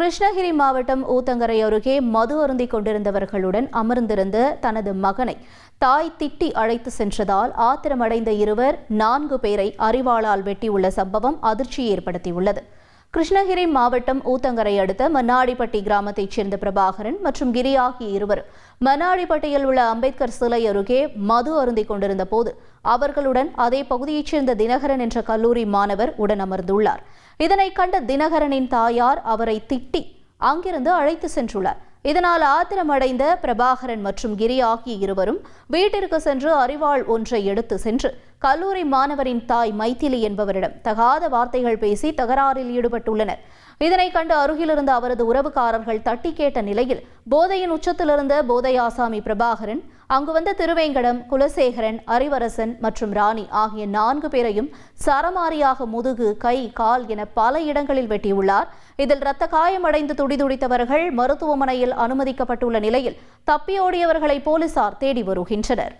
கிருஷ்ணகிரி மாவட்டம் ஊத்தங்கரை அருகே மது அருந்திக் கொண்டிருந்தவர்களுடன் அமர்ந்திருந்த தனது மகனை தாய் திட்டி அழைத்து சென்றதால் ஆத்திரமடைந்த இருவர் நான்கு பேரை அறிவாளால் வெட்டியுள்ள சம்பவம் அதிர்ச்சி ஏற்படுத்தியுள்ளது. கிருஷ்ணகிரி மாவட்டம் ஊத்தங்கரை அடுத்த மன்னாடிப்பட்டி கிராமத்தைச் சேர்ந்த பிரபாகரன் மற்றும் கிரி ஆகிய இருவர் மன்னாடிப்பட்டியில் உள்ள அம்பேத்கர் சிலை அருகே மது அருந்திக் கொண்டிருந்த போது அவர்களுடன் அதே பகுதியைச் சேர்ந்த தினகரன் என்ற கல்லூரி மாணவர் உடன் அமர்ந்துள்ளார். இதனை கண்ட தினகரனின் தாயார் அவரை திட்டி அங்கிருந்து அழைத்து சென்றுள்ளார். இதனால் ஆத்திரமடைந்த பிரபாகரன் மற்றும் கிரி ஆகிய இருவரும் வீட்டிற்கு சென்று அறிவாள் ஒன்றை எடுத்து சென்று கல்லூரி மாணவரின் தாய் மைத்திலி என்பவரிடம் தகாத வார்த்தைகள் பேசி தகராறில் ஈடுபட்டுள்ளனர். இதனை கண்டு அருகிலிருந்த அவரது உறவுக்காரர்கள் தட்டி கேட்ட நிலையில் போதையின் உச்சத்திலிருந்த போதை ஆசாமி பிரபாகரன் அங்கு வந்த திருவேங்கடம் குலசேகரன் அறிவரசன் மற்றும் ராணி ஆகிய நான்கு பேரையும் சரமாரியாக முதுகு கை கால் என பல இடங்களில் வெட்டியுள்ளார். இதில் இரத்த காயமடைந்து துடிதுடித்தவர்கள் மருத்துவமனையில் அனுமதிக்கப்பட்டுள்ள நிலையில் தப்பியோடியவர்களை போலீசார் தேடி வருகின்றனர்.